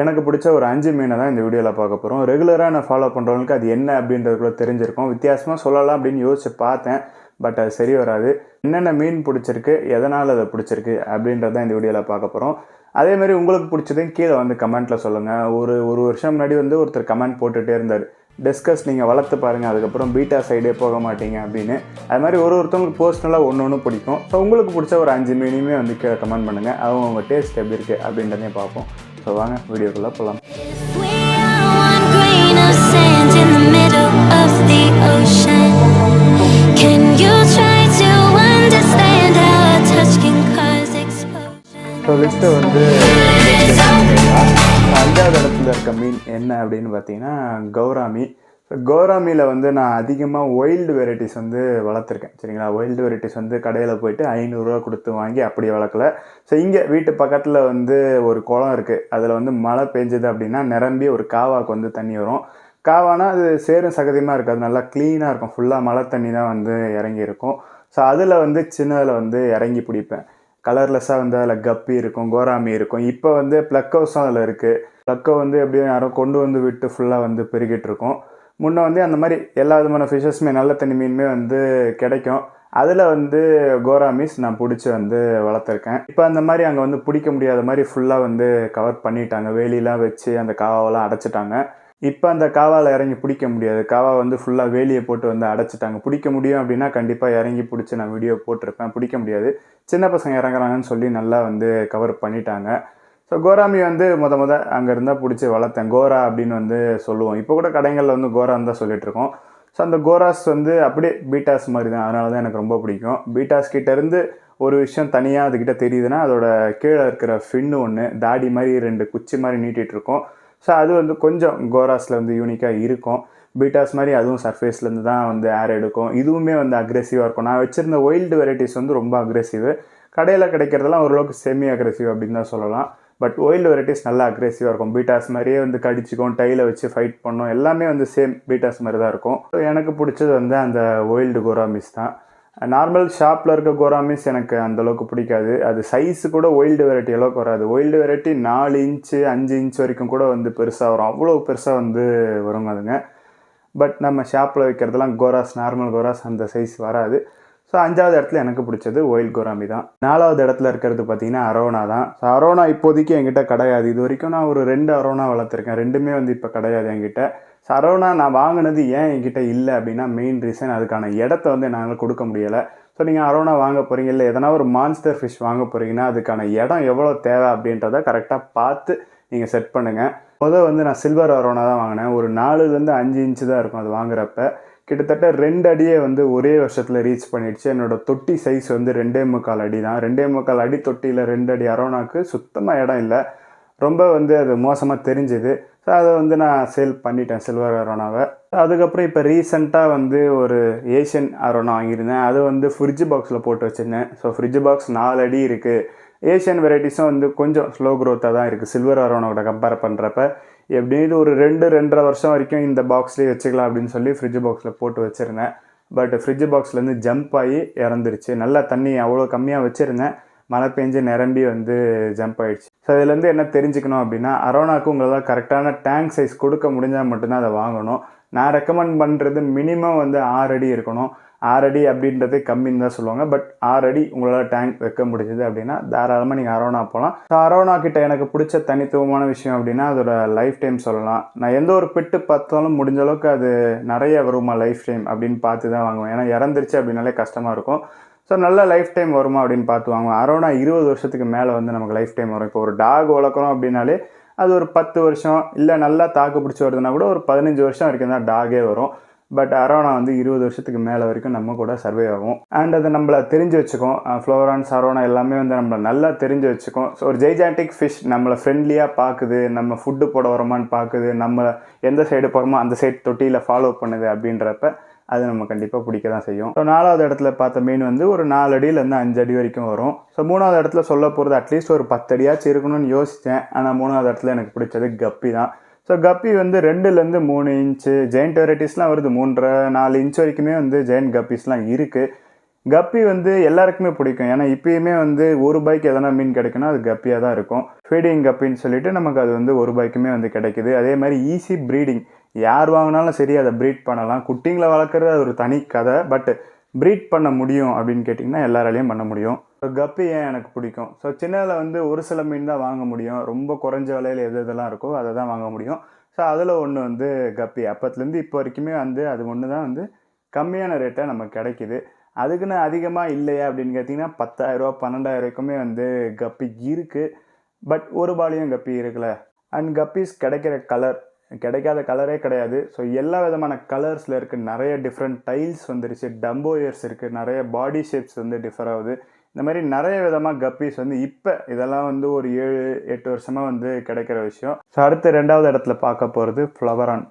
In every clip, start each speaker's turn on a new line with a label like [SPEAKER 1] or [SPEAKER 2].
[SPEAKER 1] எனக்கு பிடிச்ச ஒரு அஞ்சு மீனை தான் இந்த வீடியோவில் பார்க்க போகிறோம் ரெகுலராக நான் ஃபாலோ பண்ணுறவங்களுக்கு அது என்ன அப்படின்றது கூட தெரிஞ்சிருக்கும். வித்தியாசமாக சொல்லலாம் அப்படின்னு யோசிச்சு பார்த்தேன் பட் அது சரி வராது. என்னென்ன மீன் பிடிச்சிருக்கு எதனால் அதை பிடிச்சிருக்கு அப்படின்றத தான் இந்த வீடியோவில் பார்க்க போகிறோம் அதே மாதிரி உங்களுக்கு பிடிச்சதையும் கீழே வந்து கமெண்ட்டில் சொல்லுங்கள் ஒரு ஒரு வருஷம் முன்னாடி வந்து ஒருத்தர் கமெண்ட் போட்டுகிட்டே இருந்தார். டிஸ்கஸ் நீங்கள் வளர்த்து பாருங்கள் அதுக்கப்புறம் பீட்டா சைடே போக மாட்டீங்க அப்படின்னு. அது மாதிரி ஒரு ஒருத்தவங்களுக்கு பர்சனலாக ஒன்று ஒன்று பிடிக்கும். ஸோ உங்களுக்கு பிடிச்ச ஒரு அஞ்சு மீனையுமே வந்து கீழே கமெண்ட் பண்ணுங்கள் அவங்க உங்கள் டேஸ்ட் எப்படி இருக்குது அப்படின்றதையும் பார்ப்போம். ஸோ வாங்க வீடியோக்குள்ளே போகலாம்? ஸோ லிஸ்ட்டு வந்து அஞ்சாவது இடத்துல இருக்க மீன் என்ன அப்படின்னு பார்த்தீங்கன்னா கௌராமி ஸோ கோராமியில் வந்து நான் அதிகமாக ஒயில்டு வெரைட்டிஸ் வந்து வளர்த்துருக்கேன். சரிங்களா? ஒயில்டு வெரைட்டிஸ் வந்து கடையில் போயிட்டு ஐநூறுரூவா கொடுத்து வாங்கி அப்படி வளர்க்கல. ஸோ இங்கே வீட்டு பக்கத்தில் வந்து ஒரு குளம் இருக்குது அதில் வந்து மழை பெஞ்சது அப்படின்னா நிரம்பி ஒரு காவாக்கு வந்து தண்ணி வரும். காவானா அது சேரும் சகதியமாக இருக்காது. நல்லா க்ளீனாக இருக்கும். ஃபுல்லாக மழை தண்ணி தான் வந்து இறங்கி இருக்கும் ஸோ அதில் வந்து சின்னதில் வந்து இறங்கி பிடிப்பேன். கலர்லெஸ்ஸாக வந்து அதில் கப்பி இருக்கும் கோராமி இருக்கும். இப்போ வந்து ப்ளக் ஹவுஸும் அதில் இருக்குது ப்ளக்கை வந்து எப்படியும் யாரும் கொண்டு வந்து விட்டு ஃபுல்லாக வந்து பெருகிட்டு இருக்கோம். முன்னே வந்து அந்த மாதிரி எல்லா விதமான ஃபிஷஸுமே நல்ல தண்ணி மீனுமே வந்து கிடைக்கும். அதில் வந்து கோராமிஸ் நான் பிடிச்சி வந்து வளர்த்துருக்கேன். இப்போ அந்த மாதிரி அங்கே வந்து பிடிக்க முடியாத மாதிரி ஃபுல்லாக வந்து கவர் பண்ணிட்டாங்க. வேலிலாம் வச்சு அந்த காவாவெல்லாம் அடைச்சிட்டாங்க. இப்போ அந்த காவாவில் இறங்கி பிடிக்க முடியாது. காவா வந்து ஃபுல்லாக வேலியை போட்டு வந்து அடைச்சிட்டாங்க. பிடிக்க முடியும் அப்படின்னா கண்டிப்பாக இறங்கி பிடிச்சி நான் வீடியோ போட்டிருப்பேன். பிடிக்க முடியாது. சின்ன பசங்க இறங்குறாங்கன்னு சொல்லி நல்லா வந்து கவர் பண்ணிட்டாங்க. ஸோ கோராமி வந்து முத முத அங்கே இருந்தால் பிடிச்சி வளர்த்தேன். கோரா அப்படின்னு வந்து சொல்லுவோம். இப்போ கூட கடைகளில் வந்து கோரான்னு தான் சொல்லிகிட்ருக்கோம் ஸோ அந்த கோராஸ் வந்து அப்படியே பீட்டாஸ் மாதிரி தான். அதனால தான் எனக்கு ரொம்ப பிடிக்கும். பீட்டாஸ் கிட்டேருந்து ஒரு விஷயம் தனியாக அதுக்கிட்ட தெரியுதுன்னா அதோட கீழே இருக்கிற ஃபின்னு ஒன்று தாடி மாதிரி ரெண்டு குச்சி மாதிரி நீட்டிகிட்ருக்கோம் ஸோ அது வந்து கொஞ்சம் கோராஸில் வந்து யூனிக்காக இருக்கும். பீட்டாஸ் மாதிரி அதுவும் சர்ஃபேஸ்லேருந்து தான் வந்து ஏர் எடுக்கும். இதுவுமே வந்து அக்ரெசிவாக இருக்கும். நான் வச்சுருந்த ஒயில்டு வெரைட்டிஸ் வந்து ரொம்ப அக்ரெசிவ் கடையில் கிடைக்கிறதெல்லாம் ஓரளவுக்கு செமி அக்ரெசிவ் அப்படின்னு தான் சொல்லலாம். பட் ஒயில்டு வெரைட்டிஸ் நல்லா அக்ரெசிவாக இருக்கும். பீட்டாஸ் மாதிரியே வந்து கடிச்சிக்கும் டையில் வச்சு ஃபைட் பண்ணும். எல்லாமே வந்து சேம் பீட்டாஸ் மாதிரி தான் இருக்கும். ஸோ எனக்கு பிடிச்சது வந்து அந்த ஒயில்டு கோராமிஸ் தான். நார்மல் ஷாப்பில் இருக்க கோராமிஸ் எனக்கு அந்த அளவுக்கு பிடிக்காது. அது சைஸ் கூட ஒயில்டு வெரைட்டி அளவுக்கு வராது. ஒயில்டு வெரைட்டி நாலு இன்ச்சு அஞ்சு இன்ச் வரைக்கும் கூட வந்து பெருசாக வரும். அவ்வளோ பெருசாக வந்து வருங்க அதுங்க பட் நம்ம ஷாப்பில் வைக்கிறதெல்லாம் கோராஸ் நார்மல் கோராஸ் அந்த சைஸ் வராது. ஸோ அஞ்சாவது இடத்துல எனக்கு பிடிச்சது ஒயில் கோராமி தான். நாலாவது இடத்துல இருக்கிறது பார்த்தீங்கன்னா அரோனா தான். ஸோ அரோனா இப்போதைக்கு என்கிட்ட கிடையாது. இது வரைக்கும் நான் ஒரு ரெண்டு அரோனா வளர்த்துருக்கேன். ரெண்டுமே வந்து இப்போ கிடையாது என்கிட்ட. ஸோ அரோனா நான் வாங்கினது ஏன் என்கிட்ட இல்லை அப்படின்னா மெயின் ரீசன் அதுக்கான இடத்த வந்து என்னால் கொடுக்க முடியலை. ஸோ நீங்கள் அரோனா வாங்க போகிறீங்க இல்லை எதனா ஒரு மான்ஸ்டர் ஃபிஷ் வாங்க போகிறீங்கன்னா அதுக்கான இடம் எவ்வளோ தேவை அப்படின்றத கரெக்டாக பார்த்து நீங்கள் செட் பண்ணுங்கள் முதல் வந்து நான் சில்வர் அரோனா தான் வாங்கினேன். ஒரு நாலுலேருந்து அஞ்சு இன்ச்சு தான் இருக்கும் அது வாங்குறப்ப. கிட்டத்தட்ட ரெண்டு அடியே வந்து ஒரே வருஷத்தில் ரீச் பண்ணிடுச்சு. என்னோட தொட்டி சைஸ் வந்து ரெண்டே முக்கால் அடி தான் ரெண்டே முக்கால் அடி தொட்டியில் ரெண்டு அடி அரோனாக்கு சுத்தமாக இடம் இல்லை. ரொம்ப வந்து அது மோசமாக தெரிஞ்சுது. ஸோ அதை வந்து நான் சேல் பண்ணிட்டேன் சில்வர் அரோனாவை அதுக்கப்புறம் இப்போ ரீசெண்டாக வந்து ஒரு ஏஷியன் அரோனா வாங்கியிருந்தேன். அது வந்து ஃப்ரிட்ஜ் பாக்ஸில் போட்டு வச்சுருந்தேன். ஸோ ஃப்ரிட்ஜ் பாக்ஸ் நாலு அடி இருக்குது ஏஷியன் வெரைட்டிஸும் வந்து கொஞ்சம் ஸ்லோ க்ரோத்தாக தான் இருக்குது சில்வர் அரோனோட கம்பேர் பண்ணுறப்ப எப்படியும் இது ஒரு ரெண்டு ரெண்டரை வருஷம் வரைக்கும் இந்த பாக்ஸ்லேயே வச்சுக்கலாம் அப்படின்னு சொல்லி ஃப்ரிட்ஜ் பாக்ஸில் போட்டு வச்சுருந்தேன். பட் ஃப்ரிட்ஜ் பாக்ஸ்லேருந்து ஜம்ப் ஆகி இறந்துருச்சு. நல்லா தண்ணி அவ்வளோ கம்மியாக வச்சுருந்தேன். மழை பெஞ்சு நிரம்பி வந்து ஜம்ப் ஆகிடுச்சு ஸோ இதுலேருந்து என்ன தெரிஞ்சுக்கணும் அப்படின்னா அரோனாக்கு உங்களால் கரெக்டான டேங்க் சைஸ் கொடுக்க முடிஞ்சால் மட்டும்தான் அதை வாங்கணும். நான் ரெக்கமெண்ட் பண்ணுறது மினிமம் வந்து ஆறு அடி இருக்கணும். ஆறடி அப்படின்றது கம்மின்னு தான் சொல்லுவாங்க. பட் ஆறடி உங்களால் டேங்க் வைக்க முடிஞ்சது அப்படின்னா தாராளமாக நீங்கள் அரோனா போகலாம் ஸோ அரோனா கிட்ட எனக்கு பிடிச்ச தனித்துவமான விஷயம் அப்படின்னா அதோட லைஃப் டைம் சொல்லலாம். நான் எந்த ஒரு பெட்டு பார்த்தாலும் முடிஞ்ச அளவுக்கு அது நிறைய வருமா லைஃப் டைம் அப்படின்னு பார்த்து தான் வாங்குவேன். ஏன்னா இறந்துருச்சு அப்படின்னாலே கஷ்டமாக இருக்கும். ஸோ நல்ல லைஃப் டைம் வருமா அப்படின்னு பார்த்து வாங்குவேன். அரோனா இருபது வருஷத்துக்கு மேலே வந்து நமக்கு லைஃப் டைம் வரும். இப்போ ஒரு டாக் வளர்க்குறோம் அப்படின்னாலே அது ஒரு பத்து வருஷம் இல்லை நல்லா தாக்கு பிடிச்சி வருதுன்னா கூட ஒரு பதினஞ்சு வருஷம் வரைக்கும் தான் டாகே வரும். பட் அரோனா வந்து இருபது வருஷத்துக்கு மேலே வரைக்கும் நம்ம கூட சர்வே ஆகும். அண்ட் அதை நம்மளை தெரிஞ்சு வச்சுக்கோம். ஃப்ளோரான்ஸ் அரோனா எல்லாமே வந்து நம்மளை நல்லா தெரிஞ்சு வச்சுக்கோம். ஸோ ஒரு ஜெய்ஜாட்டிக் ஃபிஷ் நம்மளை ஃப்ரெண்ட்லியாக பார்க்குது நம்ம ஃபுட்டு போட வரோமான்னு பார்க்குது நம்ம எந்த சைடு போகிறோமோ அந்த சைடு தொட்டியில் ஃபாலோ பண்ணுது அப்படின்றப்ப அது நம்ம கண்டிப்பாக பிடிக்க தான் செய்யும். ஸோ நாலாவது இடத்துல பார்த்த மீன் வந்து ஒரு நாலு அடியிலேருந்து அஞ்சு அடி வரைக்கும் வரும். ஸோ மூணாவது இடத்துல சொல்ல போகிறது அட்லீஸ்ட் ஒரு பத்து அடியாச்சும் இருக்கணும்னு யோசித்தேன் ஆனால் மூணாவது இடத்துல எனக்கு பிடிச்சது கப்பி தான் ஸோ கப்பி வந்து ரெண்டுலேருந்து மூணு இன்ச்சு ஜெயின்ட் வெரைட்டிஸ்லாம் வருது மூன்றரை நாலு இன்ச் வரைக்குமே வந்து ஜெயிண்ட் கப்பீஸ்லாம் இருக்குது கப்பி வந்து எல்லாருக்குமே பிடிக்கும். ஏன்னா இப்பயுமே வந்து ஒரு ரூபாய்க்கு எதனா மீன் கிடைக்குன்னா அது கப்பியாக தான் இருக்கும். ஃபீடிங் கப்பின்னு சொல்லிட்டு நமக்கு அது வந்து ஒரு பைக்குமே வந்து கிடைக்குது. அதே மாதிரி ஈஸி ப்ரீடிங் யார் வாங்கினாலும் சரி அதை ப்ரீட் பண்ணலாம். குட்டிங்களை வளர்க்குறது அது ஒரு தனி கதை. பட் ப்ரீட் பண்ண முடியும் அப்படின்னு கேட்டிங்கன்னா எல்லாராலையும் பண்ண முடியும். ஸோ கப்பி ஏன் எனக்கு பிடிக்கும்? ஸோ சின்னதில் வந்து ஒரு சில மீன் தான் வாங்க முடியும். ரொம்ப குறைஞ்ச விலையில் எது எதெல்லாம் இருக்கோ அதை தான் வாங்க முடியும். ஸோ அதில் ஒன்று வந்து கப்பி. அப்பத்துலேருந்து இப்போ வரைக்குமே வந்து அது ஒன்று தான் வந்து கம்மியான ரேட்டாக நமக்கு கிடைக்குது. அதுக்குன்னு அதிகமாக இல்லையா அப்படின்னு கேட்டிங்கன்னா பத்தாயிரரூவா பன்னெண்டாயிரூவாய்க்குமே வந்து கப்பி இருக்குது பட் ஒரு பாலியும் கப்பி இருக்குல்ல அண்ட் கப்பீஸ் கிடைக்கிற கலர் கிடைக்காத கலரே கிடையாது. ஸோ எல்லா விதமான கலர்ஸில் இருக்குது நிறைய டிஃப்ரெண்ட் டைல்ஸ் வந்துருச்சு. டம்போயர்ஸ் இருக்குது நிறைய பாடி ஷேப்ஸ் வந்து டிஃபர் ஆகுது. இந்த மாதிரி நிறைய விதமாக கப்பீஸ் வந்து இப்போ இதெல்லாம் வந்து ஒரு ஏழு எட்டு வருஷமாக வந்து கிடைக்கிற விஷயம். ஸோ அடுத்து ரெண்டாவது இடத்துல பார்க்க போகிறது ஃப்ளவரான்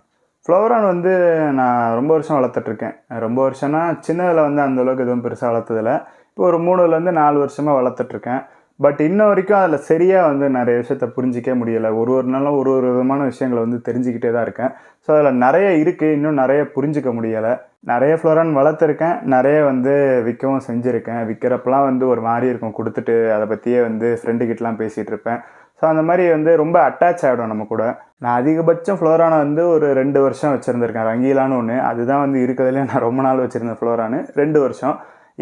[SPEAKER 1] ஃப்ளவரான் வந்து நான் ரொம்ப வருஷம் வளர்த்துட்ருக்கேன் ரொம்ப வருஷம்னா சின்னதில் வந்து அந்தளவுக்கு எதுவும் பெருசாக வளர்த்ததில்ல. இப்போ ஒரு மூணுலேருந்து நாலு வருஷமாக வளர்த்துட்ருக்கேன் பட் இன்ன வரைக்கும் அதில் சரியாக வந்து நிறைய விஷயத்த புரிஞ்சிக்க முடியலை. ஒரு ஒரு நாளும் ஒரு ஒரு விதமான விஷயங்களை வந்து தெரிஞ்சுக்கிட்டே தான் இருக்கேன். ஸோ அதில் நிறைய இருக்குது இன்னும் நிறைய புரிஞ்சிக்க முடியலை. நிறைய ஃப்ளோரான் வளர்த்துருக்கேன். நிறைய வந்து விற்கவும் செஞ்சுருக்கேன். விற்கிறப்பெல்லாம் வந்து ஒரு மாதிரி இருக்கும். கொடுத்துட்டு அதை பற்றியே வந்து ஃப்ரெண்டுக்கிட்டலாம் பேசிகிட்டு இருப்பேன். ஸோ அந்த மாதிரி வந்து ரொம்ப அட்டாச் ஆகிடும் நம்ம கூட. நான் அதிகபட்சம் ஃப்ளோரானை வந்து ஒரு ரெண்டு வருஷம் வச்சுருந்துருக்கேன். ரங்கீலான்னு ஒன்று அதுதான் வந்து இருக்கிறதுலே நான் ரொம்ப நாள் வச்சுருந்தேன் ஃப்ளோரானு ரெண்டு வருஷம்.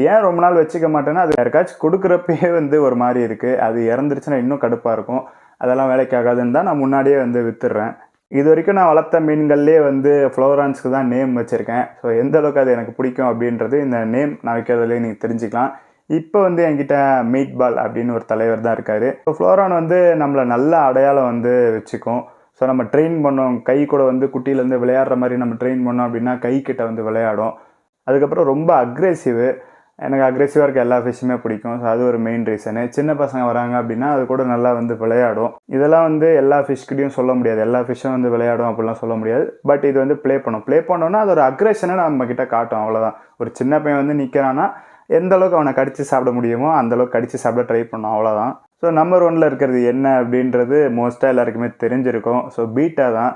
[SPEAKER 1] ஏன் ரொம்ப நாள் வச்சுக்க மாட்டேன்னா அது யாருக்காச்சும் கொடுக்குறப்பயே வந்து ஒரு மாதிரி இருக்குது அது இறந்துருச்சுன்னா இன்னும் கடுப்பாக இருக்கும். அதெல்லாம் வேலைக்கு ஆகாதுன்னு தான் நான் முன்னாடியே வந்து வித்துடுறேன். இது வரைக்கும் நான் வளர்த்த மீன்கள்லேயே வந்து ஃப்ளோரான்ஸ்க்கு தான் நேம் வச்சுருக்கேன். ஸோ எந்த அளவுக்கு அது எனக்கு பிடிக்கும் அப்படின்றது இந்த நேம் நான் வைக்கிறதுலேயே நீங்கள் தெரிஞ்சுக்கலாம். இப்போ வந்து என்கிட்ட மீட் பால் அப்படின்னு ஒரு தலைவர் தான் இருக்கார். ஸோ ஃப்ளோரான் வந்து நம்மளை நல்ல அடையாளம் வந்து வச்சுக்கும். ஸோ நம்ம ட்ரெயின் பண்ணோம். கை கூட வந்து குட்டியிலேருந்து விளையாடுற மாதிரி நம்ம ட்ரெயின் பண்ணோம் அப்படின்னா கை கிட்ட வந்து விளையாடும். அதுக்கப்புறம் ரொம்ப அக்ரெசிவு எனக்கு அக்ரெசிவாக இருக்க எல்லா ஃபிஷ்ஷுமே பிடிக்கும். ஸோ அது ஒரு மெயின் ரீசனு சின்ன பசங்க வராங்க அப்படின்னா அது கூட நல்லா வந்து விளையாடும். இதெல்லாம் வந்து எல்லா ஃபிஷ்கிட்டையும் சொல்ல முடியாது. எல்லா ஃபிஷ்ஷும் வந்து விளையாடும் அப்படிலாம் சொல்ல முடியாது. பட் இது வந்து ப்ளே பண்ணும். ப்ளே பண்ணோன்னா அது ஒரு அக்ரெஷனை நம்ம கிட்ட காட்டும். அவ்வளோதான் ஒரு சின்ன பையன் வந்து நிற்கிறான்னா எந்த அளவுக்கு அவனை கடித்து சாப்பிட முடியுமோ அந்த அளவுக்கு கடித்து சாப்பிட ட்ரை பண்ணும். அவ்வளோதான் ஸோ நம்பர் ஒனில் இருக்கிறது என்ன அப்படின்றது மோஸ்ட்டாக எல்லாருக்குமே தெரிஞ்சிருக்கும். ஸோ பீட்டா தான்.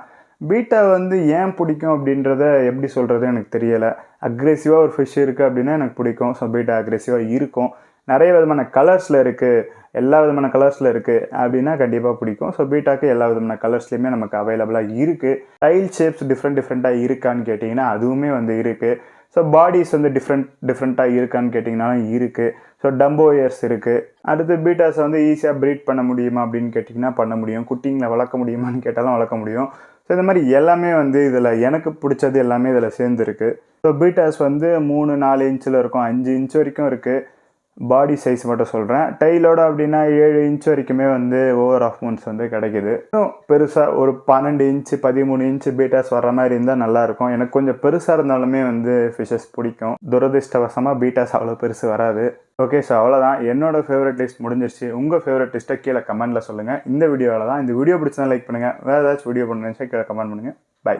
[SPEAKER 1] பீட்டா வந்து ஏன் பிடிக்கும் அப்படின்றத எப்படி சொல்கிறது எனக்கு தெரியலை. அக்ரெசிவாக ஒரு ஃபிஷ் இருக்குது அப்படின்னா எனக்கு பிடிக்கும். ஸோ பீட்டா அக்ரெசிவாக இருக்கும். நிறைய விதமான கலர்ஸில் இருக்குது எல்லா விதமான கலர்ஸில் இருக்குது அப்படின்னா கண்டிப்பாக பிடிக்கும். ஸோ பீட்டாக்கு எல்லா விதமான கலர்ஸ்லையுமே நமக்கு அவைலபிளாக இருக்குது டைல் ஷேப்ஸ் டிஃப்ரெண்ட் டிஃப்ரெண்ட்டாக இருக்கான்னு கேட்டிங்கன்னா அதுவுமே வந்து இருக்குது ஸோ பாடிஸ் வந்து டிஃப்ரெண்ட் டிஃப்ரெண்ட்டாக இருக்கான்னு கேட்டிங்கனாலும் இருக்குது ஸோ டம்போ இயர்ஸ் இருக்குது அடுத்து பீட்டாஸை வந்து ஈஸியாக ப்ரீட் பண்ண முடியுமா அப்படின்னு கேட்டிங்கன்னா பண்ண முடியும். குட்டிங்களை வளர்க்க முடியுமான்னு கேட்டாலும் வளர்க்க முடியும். ஸோ இந்த மாதிரி எல்லாமே வந்து இதில் எனக்கு பிடிச்சது எல்லாமே இதில் சேர்ந்துருக்கு. ஸோ பீட்டாஸ் வந்து மூணு நாலு இன்ச்சில் இருக்கும். அஞ்சு இன்ச் வரைக்கும் இருக்குது பாடி சைஸ் மட்டும் சொல்கிறேன் டைலோட அப்படின்னா ஏழு இன்ச் வரைக்குமே வந்து ஓவர் ஆஃப் மூன்ஸ் வந்து கிடைக்குது. இன்னும் பெருசாக ஒரு பன்னெண்டு இன்ச்சு பதிமூணு இன்ச்சு பீட்டாஸ் வர்ற மாதிரி இருந்தால் நல்லாயிருக்கும் எனக்கு கொஞ்சம் பெருசாக இருந்தாலுமே வந்து ஃபிஷஸ் பிடிக்கும். துரதிருஷ்டவசமாக பீட்டாஸ் அவ்வளோ பெருசு வராது. ஓகே ஸோ அவ்வளோதான் என்னோட ஃபேவரட் லிஸ்ட் முடிஞ்சிருச்சு. உங்கள் ஃபேவரட் லிஸ்ட்டை கீழே கமெண்ட்டில் சொல்லுங்கள் இந்த வீடியோவில் தான் இந்த வீடியோ பிடிச்சதான் லைக் பண்ணுங்கள் வேறு ஏதாச்சும் வீடியோ பண்ணுங்க கீழே கமெண்ட் பண்ணுங்கள் பை